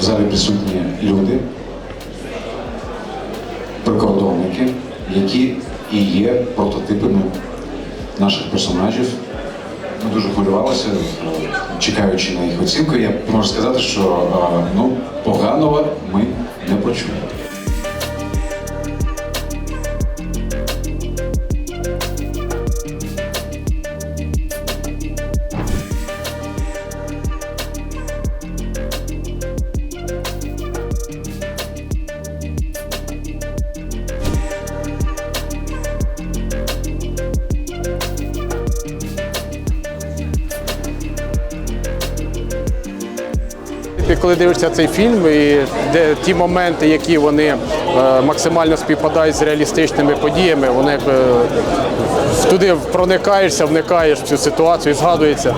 В залі присутні люди, прикордонники, які і є прототипами наших персонажів. Ми дуже хвилювалися, е, чекаючи на їх оцінку. Я можу сказати, що е, ну, поганого ми не почули. Ти коли дивишся цей фільм, і де ті моменти, які вони е, максимально співпадають з реалістичними подіями, вони якби туди проникаєшся, вникаєш в цю ситуацію і згадується.